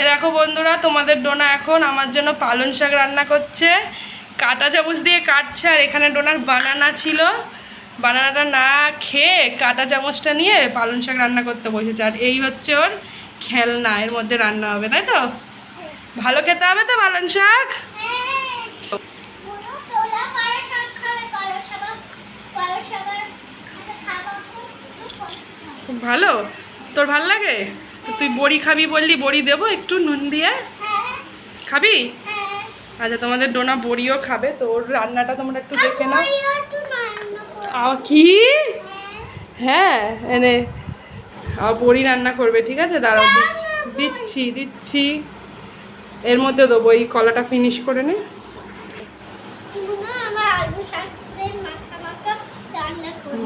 এ দেখো বন্ধুরা, তোমাদের ডোনা এখন আমার জন্য পালং শাক রান্না করছে। কাটা চামচ দিয়ে কাটছে, আর এখানে ডোনার বানানা ছিল। বানানাটা না খেয়ে কাটা চামচটা নিয়ে পালং শাক রান্না করতে বসেছে। আর এই হচ্ছে ওর খেলনা, এর মধ্যে রান্না হবে, তাই তো? ভালো খেতে হবে তো পালং শাক? ভালো? তোর ভালো লাগে? তুই বড়ি খাবি বললি বড়ি দেবো একটু নুন দিয়ে? খাবি? আচ্ছা তোমাদের ডোনা বড়িও খাবে তো ওর রান্নাটা তোমরা একটু দেখে নাও। কি? হ্যাঁ এনে বড়ি রান্না করবে ঠিক আছে? দাঁড়াও দিচ্ছি দিচ্ছি দিচ্ছি। এর মধ্যে দেবো এই কলাটা ফিনিশ করে নে।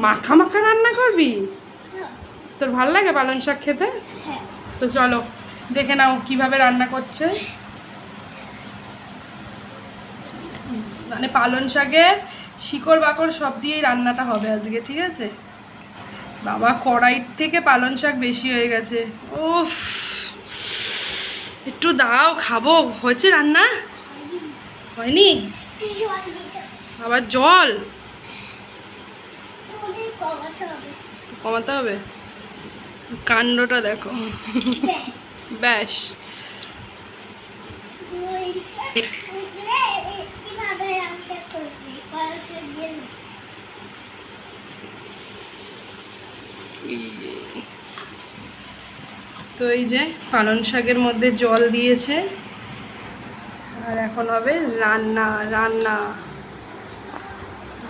মাখা মাখা রান্না করবি? তোর ভালো লাগে পালং শাক খেতে? তো চলো দেখে নাও কীভাবে রান্না করছে। মানে পালং শাকের শিকড় বাকড় সব দিয়েই রান্নাটা হবে আজকে ঠিক আছে? বাবা কড়াইর থেকে পালং শাক বেশি হয়ে গেছে। ও একটু দাও খাব। হয়েছে রান্না? হয়নি? আবার জল? কমাতে হবে? কাণ্ডটা দেখো। ব্যাস। তো এই যে পালং শাকের মধ্যে জল দিয়েছে। আর এখন হবে রান্না রান্না।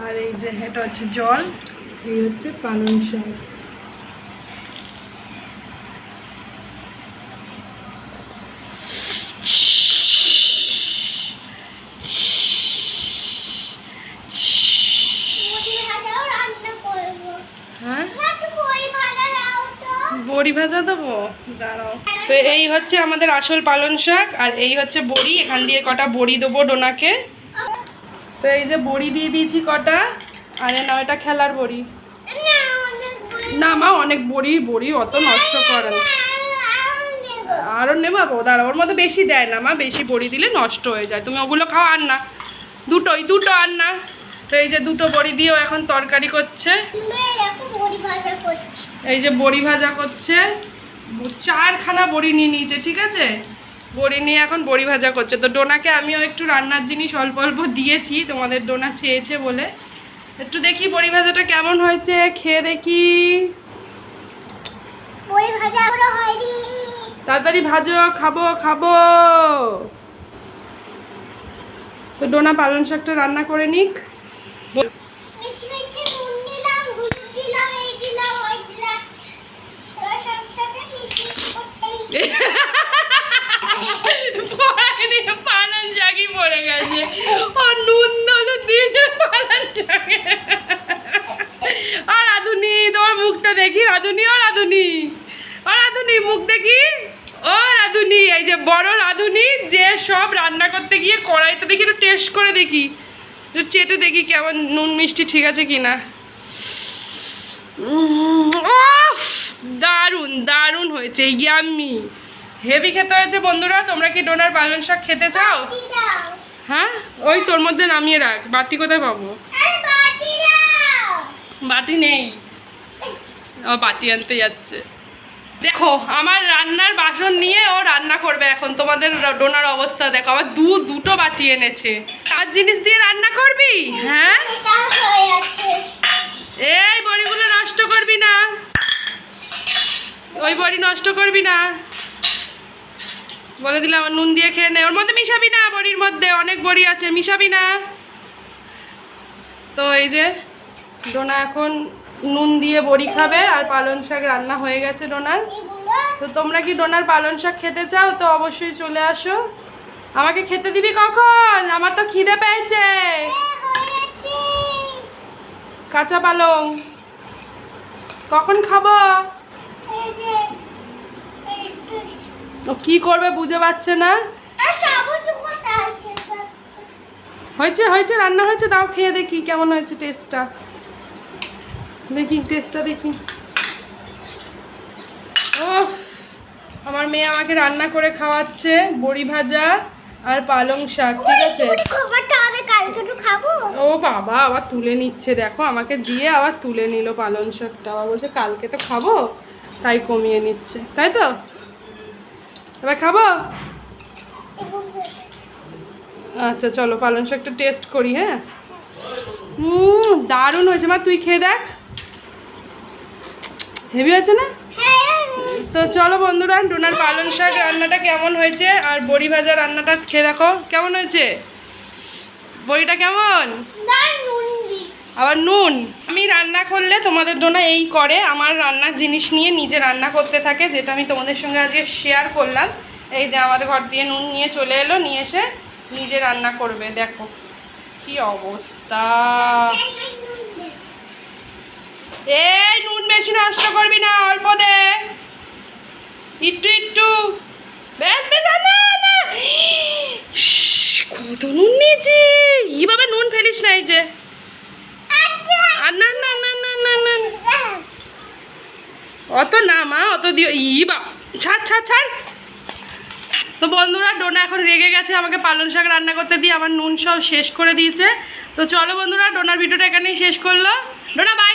আর এই যে এটা হচ্ছে জল, এই হচ্ছে পালং শাক। বড়ি ভাজা দেবো? দাঁড়াও। তো এই হচ্ছে আমাদের আসল পালং শাক, আর এই হচ্ছে বড়ি। এখান দিয়ে কটা বড়ি দেবো ডোনাকে। তো এই যে বড়ি দিয়ে দিয়েছি কটা, আর নাও, এটা খেলার বড়ি। না মা, অনেক বড়ি বড়ি অত নষ্ট করে না। আরও নেবাবো দাঁড়া ওর মধ্যে বেশি দেয় না মা, বেশি বড়ি দিলে নষ্ট হয়ে যায়। তুমি ওগুলো খাও আর না। দুটোই, দুটো আর না। তো এই যে দুটো বড়ি দিয়েও এখন তরকারি করছে। এই যে বড়ি ভাজা করছে। চারখানা বড়ি নিয়ে নিয়েছে ঠিক আছে? বড়ি নিয়ে এখন বড়ি ভাজা করছে। তো ডোনাকে আমিও একটু রান্নার জিনিস অল্প অল্প দিয়েছি তোমাদের ডোনা চেয়েছে বলে। একটু দেখি বড়ি ভাজাটা কেমন হয়েছে খেয়ে দেখি। তাড়াতাড়ি ভাজো খাব খাব। তো ডোনা পালং শাকটা রান্না করে নিক বল- পড়ায় দিয়ে পালং শাকই পড়ে গেছে ও নুন দলু দিয়ে পালং শাকে আর রাধুনি মুখটা দেখি রাধুনি ও রাধুনি। ও রাধুনি মুখ দেখি। ও রাধুনি এই যে বড় রাধুনি যে সব রান্না করতে গিয়ে কড়াইতে দেখি একটু টেস্ট করে দেখি। একটু চেটে দেখি কেমন নুন মিষ্টি ঠিক আছে কি না দারুণ দারুণ হয়েছে ইয়াম্মি হেভি খেতে হয়েছে বন্ধুরা তোমরা কি ডোনার পালং শাক খেতে চাও? হ্যাঁ? ওই তোর মধ্যে নামিয়ে রাখ বাটি কোথায় পাবো? বাটি নেই। ও বাটি আনতে যাচ্ছে। দেখো, আমার রান্নার বাসন নিয়ে ও রান্না করবে এখন। তোমাদের ডোনার অবস্থা দেখো আবার দু, দুটো বাটি এনেছে। কার জিনিস দিয়ে রান্না করবি? হ্যাঁ? এই বড়িগুলো নষ্ট করবি না। ওই বড়ি নষ্ট করবি না। বলে দিলাম, নুন দিয়ে খেয়ে নে। ওর মধ্যে মিশাবি না বড়ির মধ্যে, অনেক বড়ি আছে, মিশাবি না। তো এই যে, ডোনা এখন নুন দিয়ে বড়ি খাবে আর পালং শাক রান্না হয়ে গেছে ডোনার। তো তোমরা কি ডোনার পালং শাক খেতে চাও? তো অবশ্যই চলে আসো। আমাকে খেতে দিবি কখন? আমার তো খিদে পেয়েছে। কাঁচা পালং। কখন খাব? ও কি করবে বুঝে পাচ্ছে না। হয়েছে হয়েছে, রান্না হয়েছে দাও খেয়ে দেখি কেমন হয়েছে টেস্টটা দেখি টেস্টটা দেখি। ও আমার মেয়ে আমাকে রান্না করে খাওয়াচ্ছে বড়ি ভাজা আর পালং শাক ঠিক আছে? ও বাবা আবার তুলে নিচ্ছে দেখো আমাকে দিয়ে আবার তুলে নিল পালং শাকটা। আবার বলছে কালকে তো খাব তাই কমিয়ে নিচ্ছে তাই তো? এবার খাব? আচ্ছা চলো পালং শাকটা টেস্ট করি হ্যাঁ? দারুণ হয়েছে। মা তুই খেয়ে দেখ। হেভি হয়েছে না? তো চলো বন্ধুরা, ডোনার পালং শাক রান্নাটা কেমন হয়েছে? আর বড়ি ভাজা রান্নাটা খেয়ে দেখো, কেমন হয়েছে? বড়িটা কেমন? আবার নুন। আমি রান্না করলে তোমাদের ডোনা এই করে, আমার রান্নার জিনিস নিয়ে নিজে রান্না করতে থাকে, যেটা আমি তোমাদের সঙ্গে আজকে শেয়ার করলাম। এই যে আমাদের ঘর দিয়ে নুন নিয়ে চলে এলো, নিয়ে এসে নিজে রান্না করবে, দেখো। কি অবস্থা। এই নুন বেশি নষ্ট করবি না, অল্প দে। একটু একটু। কত নুন নিয়েছি। ই বাবা নুন ফেলিস না এই যে। অত না, মা, অত দিও। ই বা, ছাড় ছাড় ছাড়। তো বন্ধুরা, ডোনা এখন রেগে গেছে, আমাকে পালং শাক রান্না করতে দিয়ে আমার নুন সব শেষ করে দিয়েছে। তো চলো বন্ধুরা, ডোনার ভিডিওটা এখানেই শেষ করল। Dona by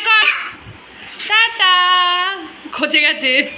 tata. খচে গেছে।